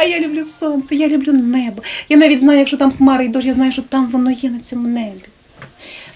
А я люблю сонце, я люблю небо. Я навіть знаю, якщо там хмари і дощ, я знаю, що там воно є на цьому небі.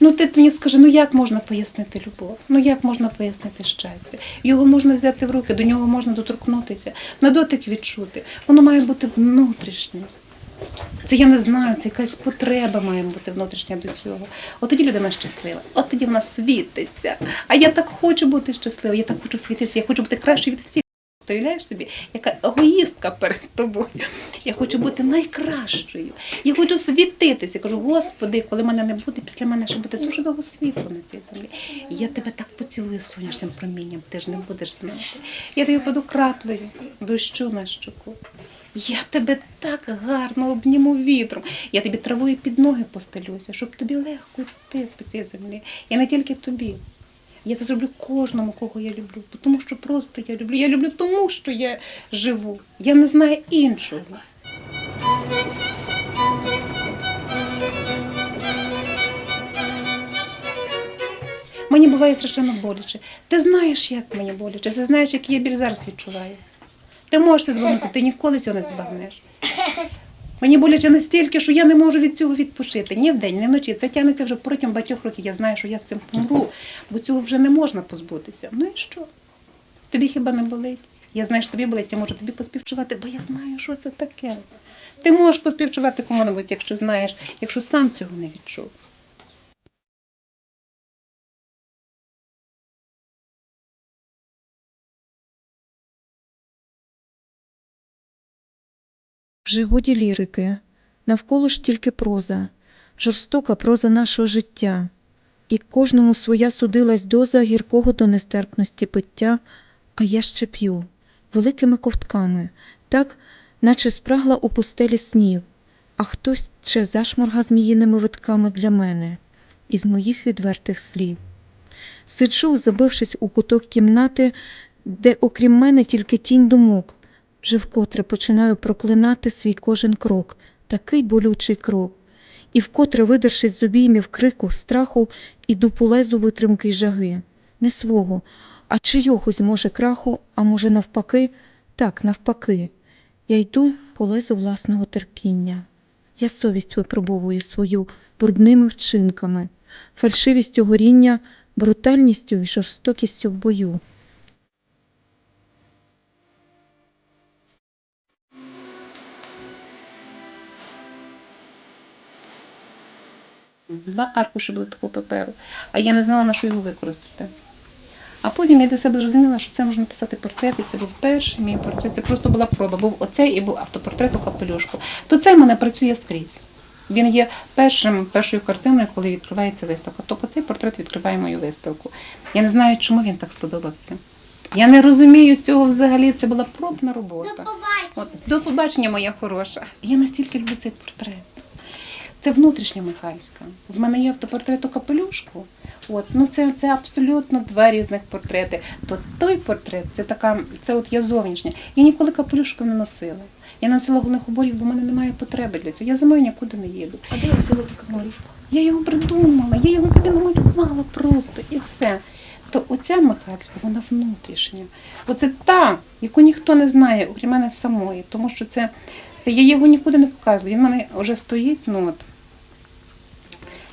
Ну ти мені скажи, ну як можна пояснити любов? Ну як можна пояснити щастя? Його можна взяти в руки, до нього можна доторкнутися, на дотик відчути. Воно має бути внутрішнє. Це я не знаю, це якась потреба має бути внутрішня до цього. От тоді людина щаслива, от тоді вона світиться. А я так хочу бути щасливою, я так хочу світитися, я хочу бути кращою від всіх. Уявляєш собі, яка егоїстка перед тобою. Я хочу бути найкращою. Я хочу світитися. Я кажу, Господи, коли мене не буде, після мене ще буде дуже довго світло на цій землі. Я тебе так поцілую сонячним промінням, ти ж не будеш знати. Я тобі паду краплею, дощу на щоку. Я тебе так гарно обніму вітром. Я тобі травою під ноги постелюся, щоб тобі легко йти по цій землі. І не тільки тобі. Я це зроблю кожному, кого я люблю. Тому що просто я люблю. Я люблю тому, що я живу. Я не знаю іншого. Мені буває страшенно боляче. Ти знаєш, як мені боляче, ти знаєш, який я біль зараз відчуваю. Ти можеш це збагнути, ти ніколи цього не збагнеш. Мені боляче настільки, що я не можу від цього відпочити ні вдень, ні вночі. Це тягнеться вже протягом багатьох років. Я знаю, що я з цим помру, бо цього вже не можна позбутися. Ну і що? Тобі хіба не болить? Я знаю, що тобі болить, я можу тобі поспівчувати, бо я знаю, що це таке. Ти можеш поспівчувати кому-небудь, якщо знаєш, якщо сам цього не відчув. Вже годі лірики, навколо ж тільки проза, жорстока проза нашого життя, і кожному своя судилась доза гіркого до нестерпності пиття, а я ще п'ю великими ковтками, так, наче спрагла у пустелі снів, а хтось ще зашморга зміїними витками для мене, із моїх відвертих слів. Сиджу, забившись у куток кімнати, де, окрім мене, тільки тінь думок. Вже вкотре починаю проклинати свій кожен крок, такий болючий крок, і вкотре, видершись з обіймів крику, страху, іду по лезу витримки й жаги, не свого, а чийогось, може, краху, а може, навпаки, так, навпаки. Я йду по лезу власного терпіння. Я совість випробовую свою брудними вчинками, фальшивістю горіння, брутальністю і жорстокістю в бою. Два аркуші були такого паперу, а я не знала, на що його використати. А потім я для себе зрозуміла, що це можна писати портрет, і це був перший мій портрет. Це просто була проба. Був оцей і був автопортрет у капелюшку. То це в мене працює скрізь. Він є першим, першою картиною, коли відкривається виставка. Тобто цей портрет відкриває мою виставку. Я не знаю, чому він так сподобався. Я не розумію цього взагалі. Це була пробна робота. От, до побачення, моя хороша. Я настільки люблю цей портрет. Це внутрішня Михальська. В мене є автопортрет у капелюшку. От, ну це, це абсолютно два різних портрети. То той портрет, це така, це от я зовнішня. Я ніколи капелюшку не носила. Я носила головних уборів, бо в мене немає потреби для цього. Я зимою нікуди не їду. А де ви взяли ту капелюшку? Я його придумала, я його собі намалювала просто і все. То оця Михальська, вона внутрішня. Оце та, яку ніхто не знає, окрім мене самої, тому що це, це я його нікуди не показую. Він в мене вже стоїть. Ну, от.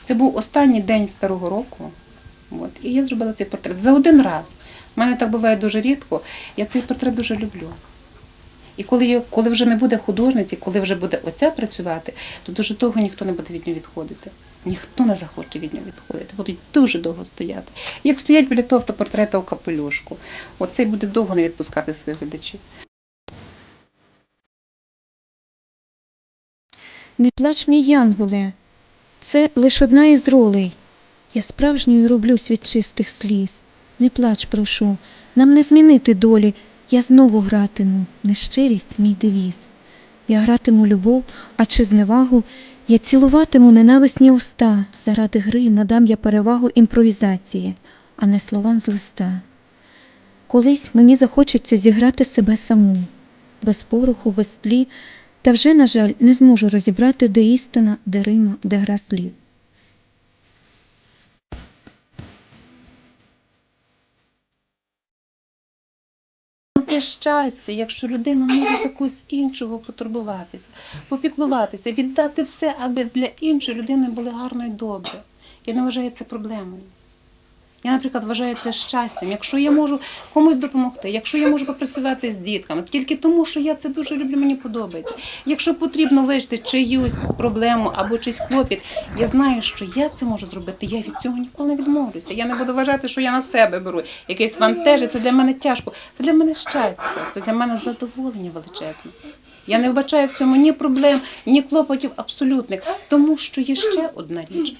Це був останній день старого року. От, і я зробила цей портрет за один раз. У мене так буває дуже рідко. Я цей портрет дуже люблю. І коли, я, коли вже не буде художниці, коли вже буде оця працювати, то дуже довго ніхто не буде від нього відходити. Ніхто не захоче від нього відходити, будуть дуже довго стояти. Як стоять біля того автопортрета у капелюшку. Оцей буде довго не відпускати своїх глядачів. Не плач мій янголе, це лиш одна із ролей. Я справжньою роблюсь від чистих сліз. Не плач, прошу, нам не змінити долі. Я знову гратиму, нещирість мій девіз. Я гратиму любов, а чи зневагу, я цілуватиму ненависні уста. Заради гри надам я перевагу імпровізації, а не словам з листа. Колись мені захочеться зіграти себе саму, без пороху, без тлі, та вже, на жаль, не зможу розібрати, де істина, де рима, де гра слів. Яке щастя, якщо людина може за когось іншого потурбуватися, попіклуватися, віддати все, аби для іншої людини було гарно і добре. Я не вважаю це проблемою. Я, наприклад, вважаю це щастям. Якщо я можу комусь допомогти, якщо я можу попрацювати з дітками, тільки тому, що я це дуже люблю, мені подобається. Якщо потрібно вирішити чиюсь проблему або чийсь клопіт, я знаю, що я це можу зробити. Я від цього ніколи не відмовлюся. Я не буду вважати, що я на себе беру якесь вантажі. Це для мене тяжко. Це для мене щастя, це для мене задоволення величезне. Я не вбачаю в цьому ні проблем, ні клопотів абсолютних, тому що є ще одна річ.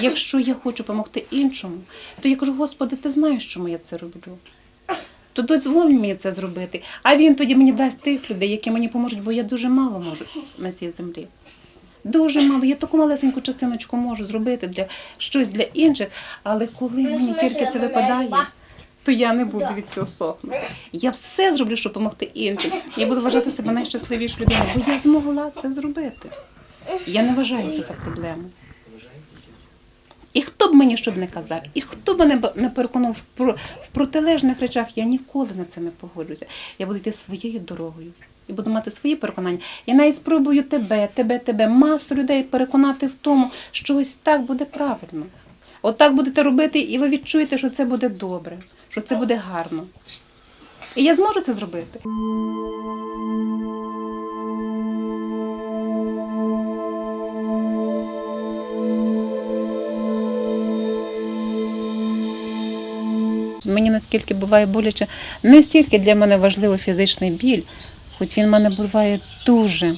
Якщо я хочу допомогти іншому, то я кажу, Господи, ти знаєш, чому я це роблю. То дозволь мені це зробити. А він тоді мені дасть тих людей, які мені поможуть, бо я дуже мало можу на цій землі. Дуже мало. Я таку малесеньку частиночку можу зробити для щось для інших, але коли мені тільки це випадає, то я не буду від цього сохнути. Я все зроблю, щоб допомогти іншим. Я буду вважати себе найщасливішою людиною, бо я змогла це зробити. Я не вважаю це за проблему. І хто б мені що б не казав, і хто б мене не переконав в, протилежних речах, я ніколи на це не погоджуся. Я буду йти своєю дорогою і буду мати свої переконання. Я навіть спробую тебе, тебе, тебе, масу людей переконати в тому, що ось так буде правильно. От будете робити, і ви відчуєте, що це буде добре, що це буде гарно. І я зможу це зробити. Мені наскільки буває боляче, не стільки для мене важливо фізичний біль, хоч він в мене буває дуже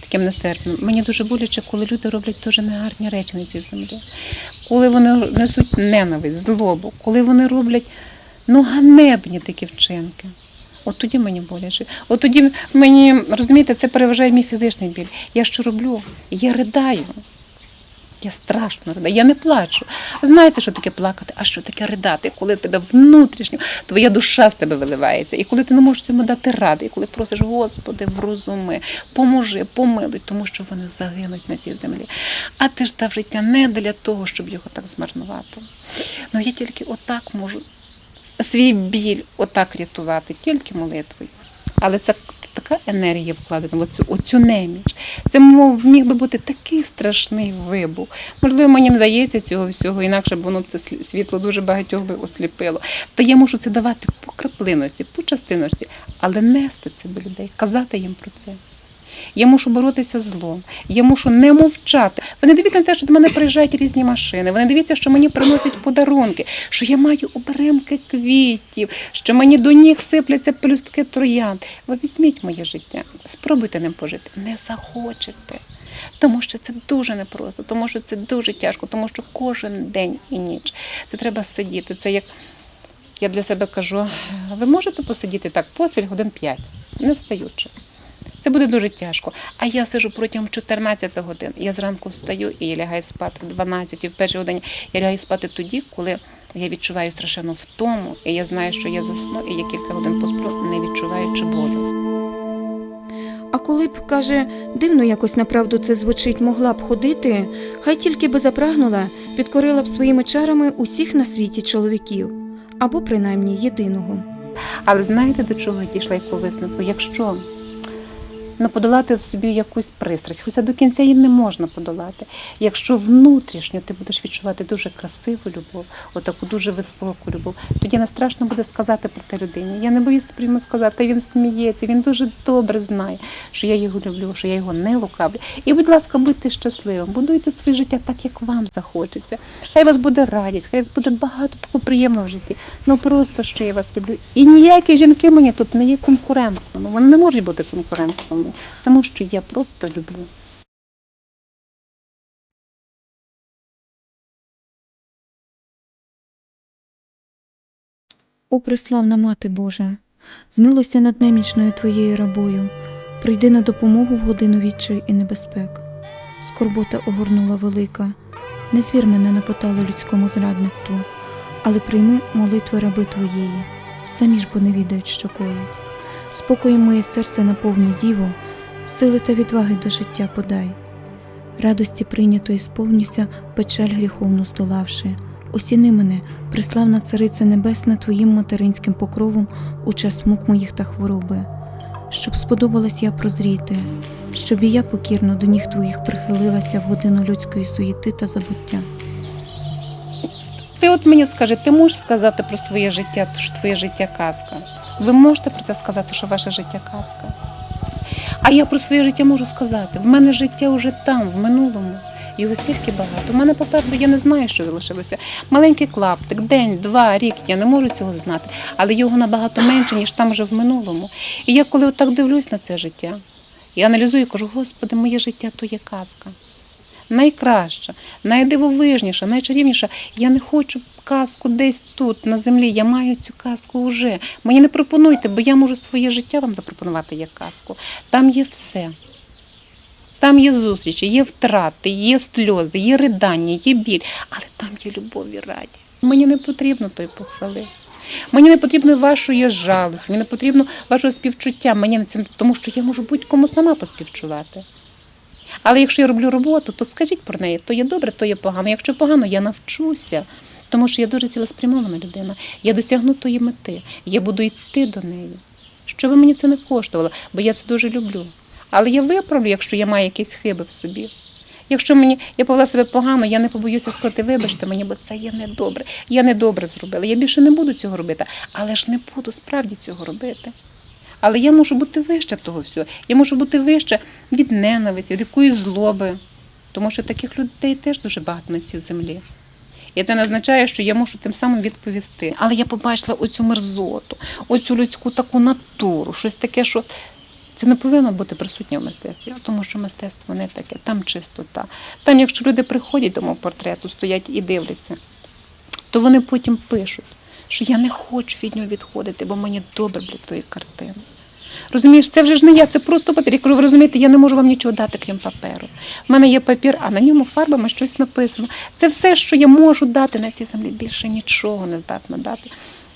таким нестерпним. Мені дуже боляче, коли люди роблять дуже негарні речі на цій землі, коли вони несуть ненависть, злобу, коли вони роблять ну, ганебні такі вчинки. От тоді мені боляче. От тоді мені, розумієте, це переважає мій фізичний біль. Я що роблю? Я ридаю. Я страшно ридаю, я не плачу. Знаєте, що таке плакати? А що таке ридати? Коли тебе внутрішньо, твоя душа з тебе виливається, і коли ти не можеш цьому дати ради, і коли просиш, Господи, врозуми, поможи, помилуй, тому що вони загинуть на цій землі. А ти ж дав життя не для того, щоб його так змарнувати. Ну я тільки отак можу свій біль отак рятувати, тільки молитвою. Але це така енергія вкладена оцю, оцю неміч. Це мов міг би бути такий страшний вибух. Можливо, мені не дається цього всього, інакше б воно це світло дуже багатьох би осліпило. Та я можу це давати по краплиності, по частиності, але нести це до людей, казати їм про це. Я мушу боротися з злом, я мушу не мовчати. Вони дивіться на те, що до мене приїжджають різні машини. Вони дивіться, що мені приносять подарунки, що я маю оберемки квітів, що мені до ніг сипляться пелюстки троянд. Ви візьміть моє життя, спробуйте ним пожити. Не захочете. Тому що це дуже непросто, тому що це дуже тяжко, тому що кожен день і ніч це треба сидіти. Це як я для себе кажу, ви можете посидіти так поспіль годин 5, не встаючи. Це буде дуже тяжко. А я сижу протягом 14 годин. Я зранку встаю і я лягаю спати в 12, і в першій годині я лягаю спати тоді, коли я відчуваю страшенну втому, і я знаю, що я засну, і я кілька годин посплю, не відчуваючи болю. А коли б, каже, дивно якось направду це звучить, могла б ходити, хай тільки би запрагнула, підкорила б своїми чарами усіх на світі чоловіків, або принаймні єдиного. Але знаєте, до чого я дійшла яку висновку? Якщо не подолати в собі якусь пристрасть, хоча до кінця її не можна подолати. Якщо внутрішньо ти будеш відчувати дуже красиву любов, отаку дуже високу любов, тоді не страшно буде сказати про те людині. Я не боюся прямо сказати, він сміється, він дуже добре знає, що я його люблю, що я його не лукавлю. І, будь ласка, будьте щасливим, будуйте своє життя так, як вам захочеться. Хай вас буде радість, хай вас буде багато такого приємного в житті. Ну просто що я вас люблю. І ніякі жінки мені тут не є конкурентками. Вони не можуть бути конкурентками, тому що я просто люблю. О, преславна Мати Божа, змилуйся над немічною Твоєю рабою, прийди на допомогу в годину відчаю і небезпек. Скорбота огорнула велика, не звір мене на поталу людському зрадництву, але прийми молитви раби Твоєї, самі ж бо не відають, що коять. Спокоєм моє серце наповні діво, сили та відваги до життя подай. Радості прийнятої сповнюся, печаль гріховну здолавши, осіни мене, приславна Цариця Небесна, Твоїм материнським покровом у час мук моїх та хвороби, щоб сподобалась я прозріти, щоб і я покірно до ніг Твоїх прихилилася в годину людської суєти та забуття. Ти от мені скажи, ти можеш сказати про своє життя, що твоє життя казка? Ви можете про це сказати, що ваше життя казка? А я про своє життя можу сказати. В мене життя вже там, в минулому. Його стільки багато. У мене попереду я не знаю, що залишилося. Маленький клаптик, день, два, рік. Я не можу цього знати, але його набагато менше, ніж там вже в минулому. І я коли отак дивлюсь на це життя і аналізую, кажу, Господи, моє життя то є казка найкраща, найдивовижніша, найчарівніша. Я не хочу казку десь тут, на землі. Я маю цю казку вже. Мені не пропонуйте, бо я можу своє життя вам запропонувати як казку. Там є все. Там є зустрічі, є втрати, є сльози, є ридання, є біль, але там є любов і радість. Мені не потрібно тої похвали. Мені не потрібно вашої жалості, мені не потрібно вашого співчуття. Мені не це тому, що я можу будь-кому сама поспівчувати. Але якщо я роблю роботу, то скажіть про неї, то є добре, то є погано. Якщо погано, я навчуся, тому що я дуже цілеспрямована людина. Я досягну тої мети, я буду йти до неї. Що би мені це не коштувало, бо я це дуже люблю. Але я виправлю, якщо я маю якісь хиби в собі. Якщо мені я повела себе погано, я не побоюся сказати, вибачте мені, бо це є недобре. Я недобре зробила. Я більше не буду цього робити, але ж не буду справді цього робити. Але я можу бути вище того всього. Я можу бути вище від ненависті, від якоїсь злоби. Тому що таких людей теж дуже багато на цій землі. І це не означає, що я можу тим самим відповісти. Але я побачила оцю мерзоту, оцю людську таку натуру, щось таке, що це не повинно бути присутнє в мистецтві, тому що мистецтво не таке, там чистота. Там, якщо люди приходять до мого портрету, стоять і дивляться, то вони потім пишуть, що я не хочу від нього відходити, бо мені добре для тої картини. Розумієш, це вже ж не я, це просто папір. Я кажу, ви розумієте, я не можу вам нічого дати, крім паперу. У мене є папір, а на ньому фарбами щось написано. Це все, що я можу дати на цій землі. Більше нічого не здатна дати.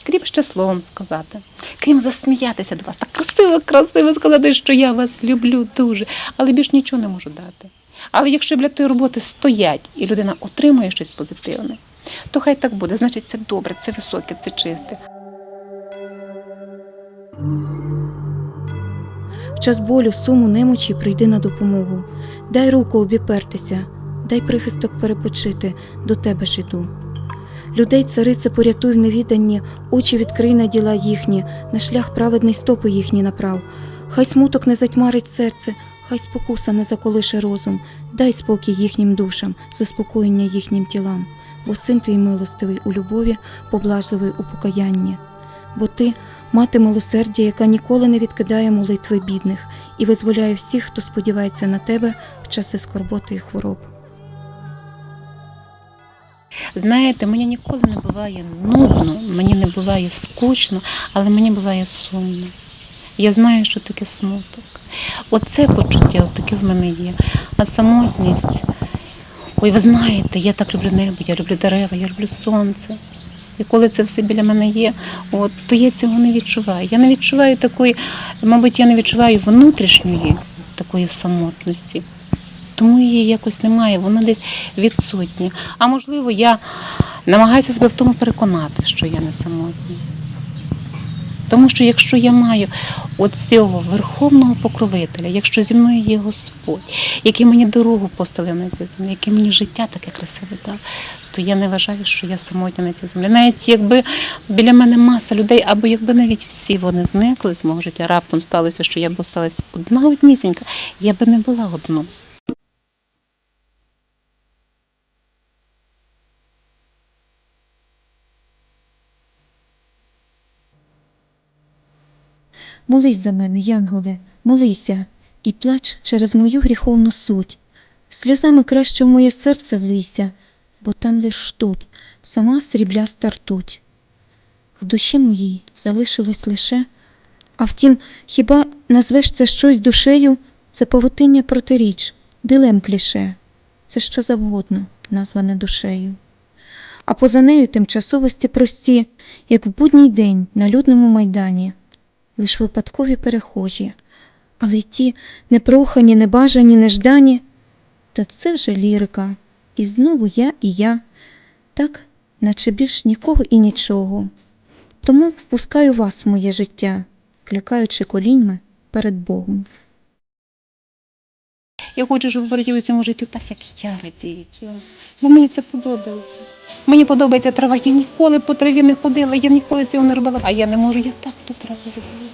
Крім ще словом сказати, крім засміятися до вас, так красиво, красиво сказати, що я вас люблю дуже, але більш нічого не можу дати. Але якщо біля тої роботи стоять і людина отримує щось позитивне, то хай так буде. Значить, це добре, це високе, це чисте. Час болю, суму, немочі прийди на допомогу. Дай руку обіпертися, дай прихисток перепочити, до тебе ж іду. Людей, царице, порятуй в невіданні, очі відкрий на діла їхні, на шлях праведний стопи їхні направ. Хай смуток не затьмарить серце, хай спокуса не заколише розум, дай спокій їхнім душам, заспокоєння їхнім тілам, бо син твій милостивий у любові, поблажливий у покаянні. Бо ти мати милосердя, яка ніколи не відкидає молитви бідних і визволяє всіх, хто сподівається на тебе в часи скорботи і хвороб. Знаєте, мені ніколи не буває нудно, мені не буває скучно, але мені буває сумно. Я знаю, що таке смуток. Оце почуття, таке в мене є. А самотність. Ой, ви знаєте, я так люблю небо, я люблю дерева, я люблю сонце. І коли це все біля мене є, от, то я цього не відчуваю. Я не відчуваю такої, мабуть, я не відчуваю внутрішньої такої самотності. Тому її якось немає, вона десь відсутня. А можливо, я намагаюся себе в тому переконати, що я не самотня. Тому що якщо я маю от цього верховного покровителя, якщо зі мною є Господь, який мені дорогу постелив на цій землі, який мені життя таке красиве дав, то я не вважаю, що я самотня на цій землі. Навіть якби біля мене маса людей, або якби навіть всі вони зникли з мого життя, раптом сталося, що я б осталась одна однісінька, я би не була одна. Молись за мене, Янголе, молися, і плач через мою гріховну суть. Сльозами краще в моє серце влийся, бо там лиш тут сама срібляста ртуть. В душі моїй залишилось лише, а втім, хіба назвеш це щось душею, це павутиння протиріч, дилем кліше, це що завгодно, назване душею. А поза нею тимчасовості прості, як в будній день на людному майдані. Лиш випадкові перехожі, але й ті непрохані, небажані, неждані, та це вже лірика, і знову я і я. Так наче більш нікого і нічого. Тому впускаю вас в моє життя, клякаючи коліньми перед Богом. Я хочу, щоб ви раділи цьому життю так, як я радію. Бо мені це подобається. Мені подобається трава. Я ніколи по траві не ходила, я ніколи цього не робила. А я не можу, я так ту траву люблю.